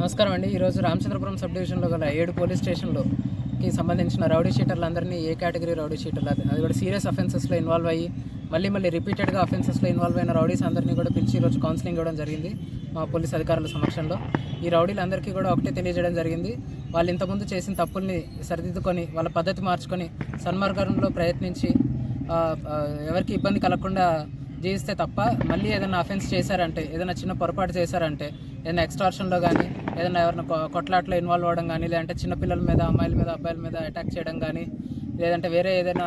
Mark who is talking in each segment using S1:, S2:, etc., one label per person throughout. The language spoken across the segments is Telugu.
S1: నమస్కారం అండి. ఈరోజు రామచంద్రపురం సబ్ డివిజన్లో గల ఏడు పోలీస్ స్టేషన్లోకి సంబంధించిన రౌడీ షీటర్లందరినీ ఏ కేటగిరీ రౌడీ షీటర్లు అది అది కూడా సీరియస్ అఫెన్సెస్లో ఇన్వాల్వ్ అయ్యి మళ్ళీ మళ్ళీ రిపీటెడ్గా అఫెన్సెస్లో ఇన్వాల్వ్ అయిన రౌడీస్ అందరినీ కూడా పిలిచి ఈరోజు కౌన్సిలింగ్ ఇవ్వడం జరిగింది మా పోలీస్ అధికారుల సమక్షంలో. ఈ రౌడీలందరికీ కూడా ఒకటే తెలియజేయడం జరిగింది. వాళ్ళు ఇంతకుముందు చేసిన తప్పుల్ని సరిదిద్దుకొని వాళ్ళ పద్ధతి మార్చుకొని సన్మార్గంలో ప్రయత్నించి ఎవరికి ఇబ్బంది కలగకుండా జీవిస్తే తప్ప మళ్ళీ ఏదైనా అఫెన్స్ చేశారంటే ఏదైనా చిన్న పొరపాటు చేశారంటే ఏదైనా ఎక్స్టార్షన్లో కానీ ఏదైనా ఎవరైనా కొట్లాట్లో ఇన్వాల్వ్ అవ్వడం కానీ లేదంటే చిన్నపిల్లల మీద అమ్మాయిల మీద అబ్బాయిల మీద అటాక్ చేయడం కానీ లేదంటే వేరే ఏదైనా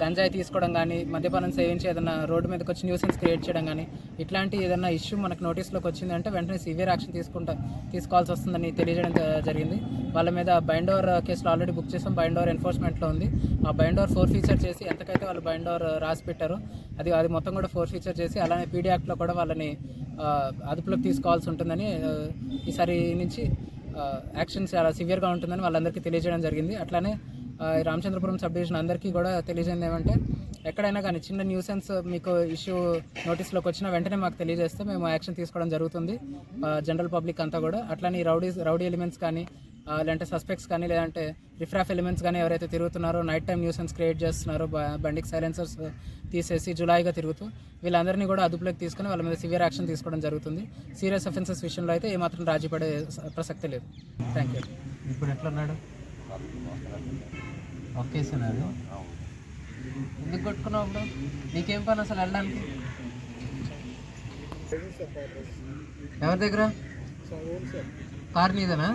S1: గంజాయి తీసుకోవడం కానీ మద్యపానం సేవించి ఏదైనా రోడ్డు మీదకి వచ్చి న్యూసెన్స్ క్రియేట్ చేయడం కానీ ఇట్లాంటి ఏదైనా ఇష్యూ మనకు నోటీస్లోకి వచ్చింది అంటే వెంటనే సివియర్ యాక్షన్ తీసుకుంటా తీసుకోవాల్సి వస్తుందని తెలియజేయడం జరిగింది. వాళ్ళ మీద బైండోర్ కేసులో కేసులు ఆల్రెడీ బుక్ చేసాం. బైండోర్ ఎన్ఫోర్స్మెంట్లో ఉంది. ఆ బైండోర్ ఫోర్ ఫీచర్ చేసి ఎంతకైతే వాళ్ళు బైండోర్ రాసి పెట్టారో అది అది మొత్తం కూడా ఫోర్ ఫీచర్ చేసి అలానే పీడీ యాక్ట్లో కూడా వాళ్ళని అదుపులోకి తీసుకోవాల్సి ఉంటుందని ఈసారి నుంచి యాక్షన్ చాలా సివియర్గా ఉంటుందని వాళ్ళందరికీ తెలియజేయడం జరిగింది. అట్లానే రామచంద్రపురం సబ్ డివిజన్ అందరికీ కూడా తెలియజేయండి ఏమంటే ఎక్కడైనా కానీ చిన్న న్యూసెన్స్ మీకు ఇష్యూ నోటీస్లోకి వచ్చినా వెంటనే మాకు తెలియజేస్తే మేము యాక్షన్ తీసుకోవడం జరుగుతుంది. జనరల్ పబ్లిక్ అంతా కూడా. అట్లానే రౌడీస్ రౌడీ ఎలిమెంట్స్ కానీ లేదంటే సస్పెక్ట్స్ కానీ లేదంటే రిఫ్రాఫ్ ఎలిమెంట్స్ కానీ ఎవరైతే తిరుగుతున్నారో నైట్ టైం న్యూసెన్స్ క్రియేట్ చేస్తున్నారో బ- బండికి సైలెన్సర్స్ తీసేసి జులాయిగా తిరుగుతూ వీళ్ళందరినీ కూడా అదుపులోకి తీసుకుని వాళ్ళ మీద సివియర్ యాక్షన్ తీసుకోవడం జరుగుతుంది. సీరియస్ అఫెన్సెస్ విషయంలో అయితే ఏమాత్రం రాజీ పడే లేదు. Thank you. ఇప్పుడు ఎట్లా ఉన్నాడు ఒకేసినాడు ఎందుకు కొట్టుకున్నావు అప్పుడు నీకేం పని అసలు వెళ్ళడానికి? ఎవరి దగ్గర? కార్ నీదేనా?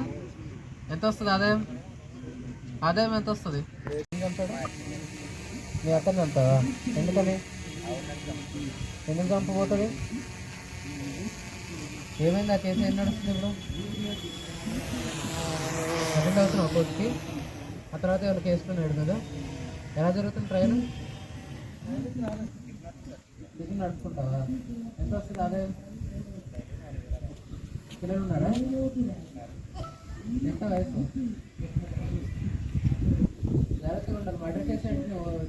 S1: ఎంత వస్తుంది ఆదాయం? ఆదాయం ఎంత వస్తుంది? నీ అక్కడ వెళ్తావా ఎందుకని? ఎందుకు చంపబోతుంది? ఏమైంది ఆ కేసు? ఏం నడుస్తుంది ఇప్పుడు కోర్టుకి. ఆ తర్వాత ఎవరు కేసుకున్నాడు కదా ఎలా జరుగుతుంది ట్రైన్ ఇది నడుపుకుంటావా ఎంత వస్తుంది అదే? పిల్లలు ఉన్నారా? ఎంత వయసు? జాగ్రత్తగా ఉండాలి. మర్డర్ కేసు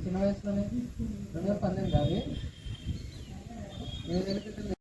S1: చిన్న వయసులోనే. రెండు వేల పన్నెండు అవి నేను తెలిపింది